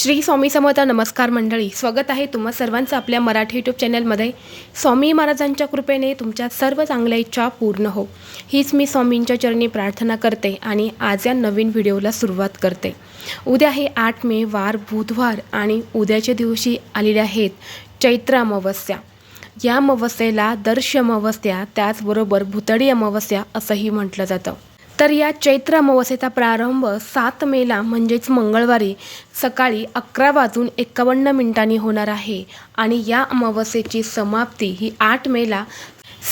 श्री स्वामी समता नमस्कार मंडळी. स्वागत आहे तुम्हा सर्वांचं आपल्या मराठी यूट्यूब चॅनलमध्ये स्वामी महाराजांच्या कृपेने तुमच्या सर्व चांगल्या इच्छा पूर्ण हो. हीच मी स्वामींच्या चरणी प्रार्थना करते आणि आज या नवीन व्हिडिओला सुरुवात करते. उद्या हे आठ मे वार बुधवार आणि उद्याच्या दिवशी आलेल्या आहेत चैत्र अमावस्या. या अमावस्येला दर्श अमावस्या त्याचबरोबर भुतडी अमावस्या असंही म्हटलं जातं. तर या चैत्र अमावस्येचा प्रारंभ सात मेला म्हणजेच मंगळवारी सकाळी अकरा वाजून एकावन्न मिनिटांनी होणार आहे. आणि या अमावस्येची समाप्ती ही आठ मेला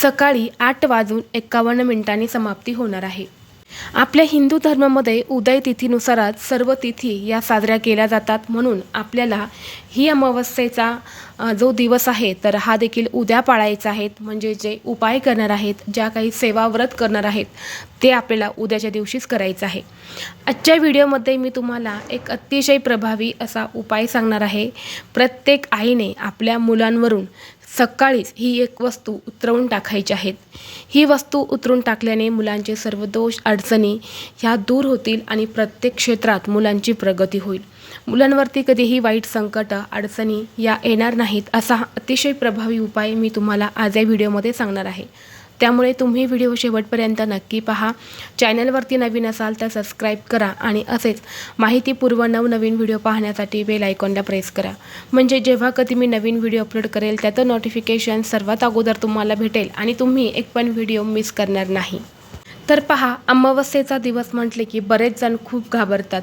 सकाळी आठ वाजून एकावन्न मिनिटांनी समाप्ती होणार आहे. आपल्या हिंदू धर्मामध्ये उदय तिथीनुसारच सर्व तिथी या साजऱ्या केल्या जातात म्हणून आपल्याला ही अमावस्येचा जो दिवस आहे तर हा देखील उद्या पाळायचा आहेत म्हणजे जे उपाय करणार आहेत ज्या काही सेवा व्रत करणार आहेत ते आपल्याला उद्याच्या दिवशीच करायचं आहे. आजच्या व्हिडिओमध्ये मी तुम्हाला एक अतिशय प्रभावी असा उपाय सांगणार आहे. प्रत्येक आईने आपल्या मुलांवरून सकाळीच ही एक वस्तू उतरवून टाकायची आहेत. ही वस्तू उतरून टाकल्याने मुलांचे सर्व दोष अडचणी ह्या दूर होतील आणि प्रत्येक क्षेत्रात मुलांची प्रगती होईल. मुलांवरती कधीही वाईट संकट अडचणी या येणार नाहीत असा अतिशय प्रभावी उपाय मी तुम्हाला आज या व्हिडिओमध्ये सांगणार आहे. त्यामुळे तुम्ही व्हिडिओ शेवटपर्यंत नक्की पहा. चॅनलवरती नवीन असाल तर सबस्क्राईब करा आणि असेच माहितीपूर्व नवनवीन व्हिडिओ पाहण्यासाठी बेल आयकॉनला प्रेस करा. म्हणजे जेव्हा कधी मी नवीन व्हिडिओ अपलोड करेल त्याचं नोटिफिकेशन सर्वात अगोदर तुम्हाला भेटेल आणि तुम्ही एक पण व्हिडिओ मिस करणार नाही. तर पहा अमावस्येचा दिवस म्हटले की बरेच जण खूप घाबरतात.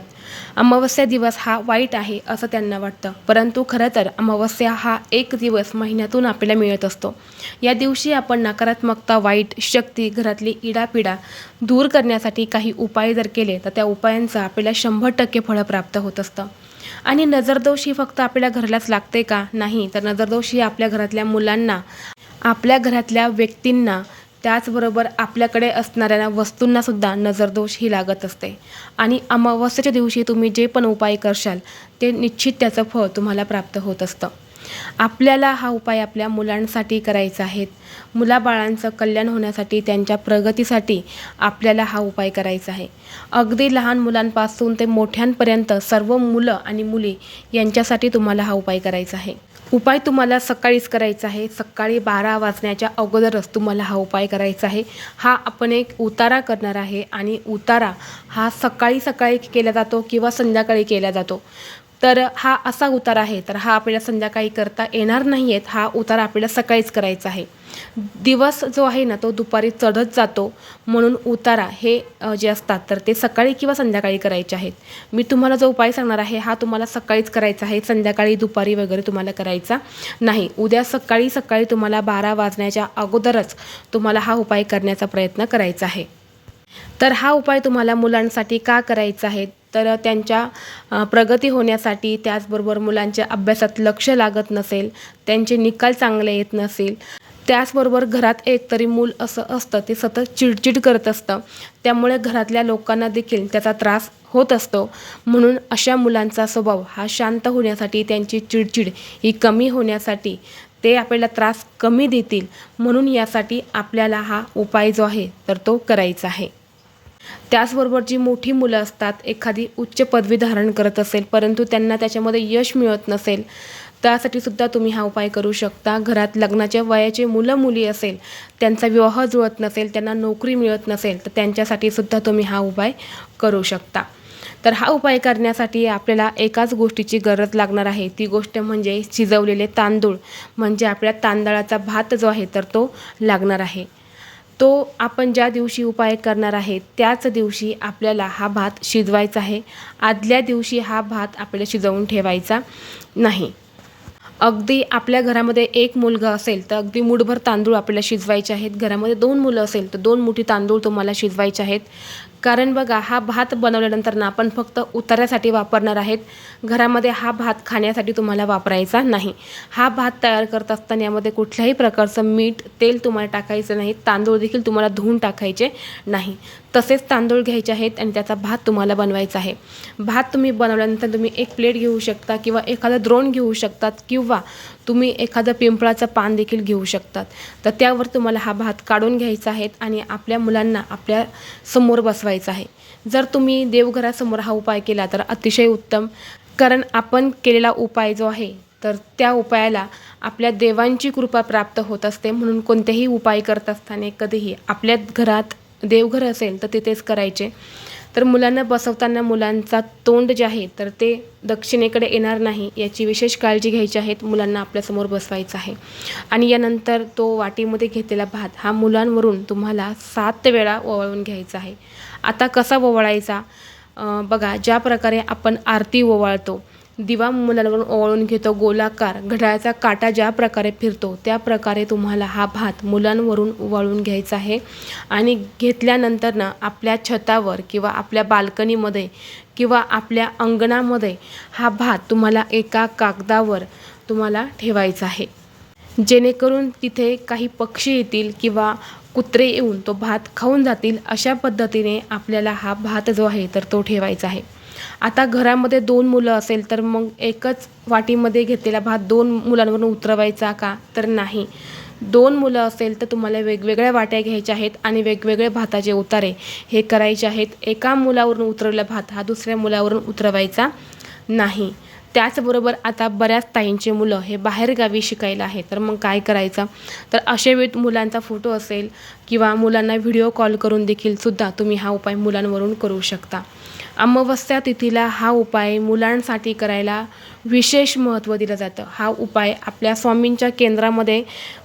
अमावस्या दिवस हा वाईट आहे असं त्यांना वाटतं. परंतु खरं तर अमावस्या हा एक दिवस महिन्यातून आपल्याला मिळत असतो. या दिवशी आपण नकारात्मकता वाईट शक्ती घरातली इडापिडा दूर करण्यासाठी काही उपाय जर केले तर त्या उपायांचं आपल्याला शंभर टक्के फळं प्राप्त होत असतं. आणि नजरदोष ही फक्त आपल्या घरालाच लागते का? नाही तर नजरदोष ही आपल्या घरातल्या मुलांना आपल्या घरातल्या व्यक्तींना त्याचबरोबर आपल्याकडे असणाऱ्या वस्तूंनासुद्धा नजरदोष ही लागत असते. आणि अमावस्येच्या दिवशी तुम्ही जे पण उपाय करशाल ते निश्चित त्याचं फळ तुम्हाला प्राप्त होत असतं. आपल्याला हा उपाय आपल्या मुलांसाठी करायचा आहे. मुलाबाळांचं कल्याण होण्यासाठी त्यांच्या प्रगतीसाठी आपल्याला हा उपाय करायचा आहे. अगदी लहान मुलांपासून ते मोठ्यांपर्यंत सर्व मुलं आणि मुली यांच्यासाठी तुम्हाला हा उपाय करायचा आहे. उपाय तुम्हाला सकाळीच करायचा आहे. सकाळी बारा वाजण्याच्या अगोदरच तुम्हाला हा उपाय करायचा आहे. हा आपण एक उतारा करणार आहे आणि उतारा हा सकाळी सकाळी केला जातो किंवा संध्याकाळी केला जातो. तर हा असा उतारा आहे. तर हा आपल्याला संध्याकाळी करता येणार नाही आहेत हा उतारा आपल्याला सकाळीच करायचा आहे. दिवस जो आहे ना तो दुपारी चढत जातो. म्हणून उतारा हे जे असतात तर ते सकाळी किंवा संध्याकाळी करायचे आहेत. मी तुम्हाला जो उपाय सांगणार आहे हा तुम्हाला सकाळीच करायचा आहे. संध्याकाळी दुपारी वगैरे तुम्हाला करायचा नाही. उद्या सकाळी सकाळी तुम्हाला बारा वाजण्याच्या अगोदरच तुम्हाला हा उपाय करण्याचा प्रयत्न करायचा आहे. तर हा उपाय तुम्हाला मुलांसाठी का करायचा आहे? तर त्यांच्या प्रगती होण्यासाठी त्याचबरोबर मुलांच्या अभ्यासात लक्ष लागत नसेल त्यांचे निकाल चांगले येत नसेल त्याचबरोबर घरात एक तरी मूल असं असतं ते सतत चिडचिड करत असतं. त्यामुळे घरातल्या लोकांना देखील त्याचा त्रास होत असतो. म्हणून अशा मुलांचा स्वभाव हा शांत होण्यासाठी त्यांची चिडचिड ही कमी होण्यासाठी ते आपल्याला त्रास कमी देतील म्हणून यासाठी आपल्याला हा उपाय जो आहे तर तो करायचा आहे. त्याचबरोबर जी मोठी मुलं असतात एखादी उच्च पदवी धारण करत असेल परंतु त्यांना त्याच्यामध्ये यश मिळत नसेल त्यासाठी सुद्धा तुम्ही हा उपाय करू शकता. घरात लग्नाच्या वयाचे मुलं मुली असेल त्यांचा विवाह जुळत नसेल त्यांना नोकरी मिळत नसेल तर त्यांच्यासाठी सुद्धा तुम्ही हा उपाय करू शकता. तर हा उपाय करण्यासाठी आपल्याला एकाच गोष्टीची गरज लागणार आहे. ती गोष्ट म्हणजे शिजवलेले तांदूळ म्हणजे आपल्या तांदळाचा भात जो आहे तर तो लागणार आहे. तो आपण ज्या दिवशी उपाय करणार आहे त्याच दिवशी आपल्याला हा भात शिजवायचा आहे. आदल्या दिवशी हा भात आपल्याला शिजवून ठेवायचा नाही. अगदी आपल्या घरामध्ये एक मुलगा असेल तर अगदी मुठभर तांदूळ आपल्याला शिजवायचे आहेत. घरामध्ये दोन मुलं असेल तर दोन मुठी तांदूळ तुम्हाला शिजवायचे आहेत. कारण बघा हा भात बनवल्यानंतर ना आपण फक्त उतार्यासाठी वापरणार आहेत. घरामध्ये हा भात खाण्यासाठी तुम्हाला वापरायचा नाही. हा भात तयार करत असताना यामध्ये कुठल्याही प्रकारचं मीठ तेल तुम्हाला टाकायचं नाही. तांदूळ देखील तुम्हाला धुवून टाकायचे नाही. तसेच तांदूळ घ्यायचे आहेत आणि त्याचा भात तुम्हाला बनवायचा आहे. भात तुम्ही बनवल्यानंतर तुम्ही एक प्लेट घेऊ शकता किंवा एखादं द्रोण घेऊ शकतात किंवा तुम्ही एखादं पिंपळाचं पान देखील घेऊ शकतात. तर त्यावर तुम्हाला हा भात काढून घ्यायचा आहे आणि आपल्या मुलांना आपल्यासमोर बसवायचा आहे. जर तुम्ही देवघरासमोर हा उपाय केला तर अतिशय उत्तम. कारण आपण केलेला उपाय जो आहे तर त्या उपायाला आपल्या देवांची कृपा प्राप्त होत असते म्हणून कोणतेही उपाय करत असताना कधीही आपल्या घरात देवघर असेल तर तिथेच करायचे. तर मुलांना बसवताना मुलांचा तोंड जे आहे तर ते दक्षिणेकडे येणार नाही. याची विशेष काळजी घ्यायची आहे मुलांना आपल्यासमोर बसवायचं आहे. आणि यानंतर तो वाटीमध्ये घेतलेला भात हा मुलांवरून तुम्हाला सात वेळा ओवाळून घ्यायचा आहे. आता कसा ओवाळायचा? बघा ज्या प्रकारे आपण आरती ओवाळतो दिवा मुलांवरून ओवाळून घेतो. गोलाकार घड्याळाचा काटा ज्या प्रकारे फिरतो त्या प्रकारे तुम्हाला हा भात मुलांवरून ओवाळून घ्यायचा आहे. आणि घेतल्यानंतर ना आपल्या छतावर किंवा आपल्या बाल्कनीमध्ये किंवा आपल्या अंगणामध्ये हा भात तुम्हाला एका कागदावर तुम्हाला ठेवायचा आहे. जेणेकरून तिथे काही पक्षी येतील किंवा कुत्रे येऊन तो भात खाऊन जातील अशा पद्धतीने आपल्याला हा भात जो आहे तर तो ठेवायचा आहे. आता घरामध्ये दोन मुलं असेल तर मग एकच वाटीमध्ये घेतलेला भात दोन मुलांवरून उतरवायचा का? तर नाही. दोन मुलं असेल तर तुम्हाला वेगवेगळ्या वाट्या घ्यायच्या आहेत आणि वेगवेगळे भाताचे उतारे हे करायचे आहेत. एका मुलावरून उतरवलेला भात हा दुसऱ्या मुलावरून उतरवायचा नाही. त्याचबरोबर आता बऱ्याच ताईंचे मुलं हे बाहेरगावी शिकायला आहे तर मग काय करायचं? तर अशा वेळेत मुलांचा फोटो असेल किंवा मुलांना व्हिडिओ कॉल करून देखील सुद्धा तुम्ही हा उपाय मुलांवरून करू शकता. अमावस्या तिथीला हा उपाय मुलांसाठी करायला विशेष महत्त्व दिलं जातं. हा उपाय आपल्या स्वामींच्या केंद्रामध्ये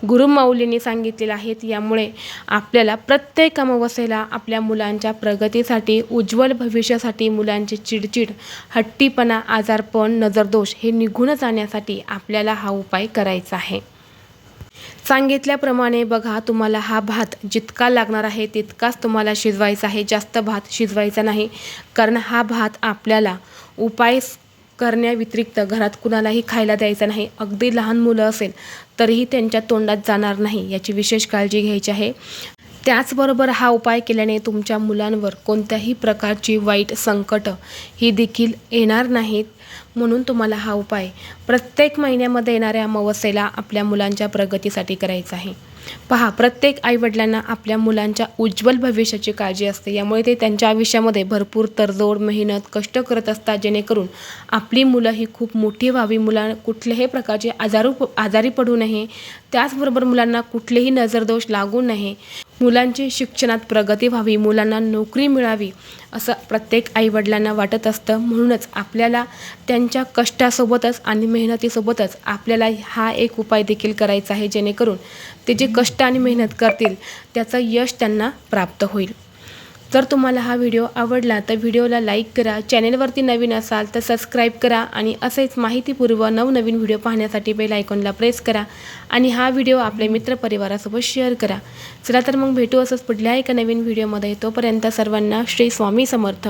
गुरुमाऊलींनी सांगितलेला आहे. यामुळे आपल्याला प्रत्येक अमावस्येला आपल्या मुलांच्या प्रगतीसाठी उज्ज्वल भविष्यासाठी मुलांची चिडचिड हट्टीपणा आजारपण नजरदोष हे निघून जाण्यासाठी आपल्याला हा उपाय करायचा आहे. सांगितल्याप्रमाणे बघा तुम्हाला हा भात जितका लागणार आहे तितकाच तुम्हाला शिजवायचा आहे. जास्त भात शिजवायचा नाही कारण हा भात आपल्याला उपाय करण्याव्यतिरिक्त घरात कुणालाही खायला द्यायचा नाही. अगदी लहान मुलं असेल तरीही त्यांच्या तोंडात जाणार नाही याची विशेष काळजी घ्यायची आहे. त्याचबरोबर हा उपाय केल्याने तुमच्या मुलांवर कोणत्याही प्रकारची वाईट संकट ही देखील येणार नाहीत. म्हणून तुम्हाला हा उपाय प्रत्येक महिन्यामध्ये येणाऱ्या अमावस्येला आपल्या मुलांच्या प्रगतीसाठी करायचा आहे. पहा प्रत्येक आईवडिलांना आपल्या मुलांच्या उज्ज्वल भविष्याची काळजी असते. यामुळे ते त्यांच्या आयुष्यामध्ये भरपूर तडजोड मेहनत कष्ट करत असतात. जेणेकरून आपली मुलं ही खूप मोठी व्हावी. मुला कुठल्याही प्रकारचे आजारू आजारी पडू नये. त्याचबरोबर मुलांना कुठलेही नजरदोष लागू नये. मुलांची शिक्षणात प्रगती व्हावी मुलांना नोकरी मिळावी असं प्रत्येक आईवडिलांना वाटत असतं. म्हणूनच आपल्याला त्यांच्या कष्टासोबतच आणि मेहनतीसोबतच आपल्याला हा एक उपाय देखील करायचा आहे जेणेकरून ते जे कष्ट आणि मेहनत करतील त्याचं यश त्यांना प्राप्त होईल. जर तुम्हाला हा व्हिडिओ आवडला तर व्हिडिओला लाईक करा चॅनेलवरती नवीन असाल तर सबस्क्राईब करा आणि असेच माहितीपूर्व नवनवीन व्हिडिओ पाहण्यासाठी बेल आयकॉनला प्रेस करा आणि हा व्हिडिओ आपल्या मित्रपरिवारासोबत शेअर करा. चला तर मग भेटू असंच पुढल्या एका नवीन व्हिडिओमध्ये. तोपर्यंत सर्वांना श्री स्वामी समर्थ.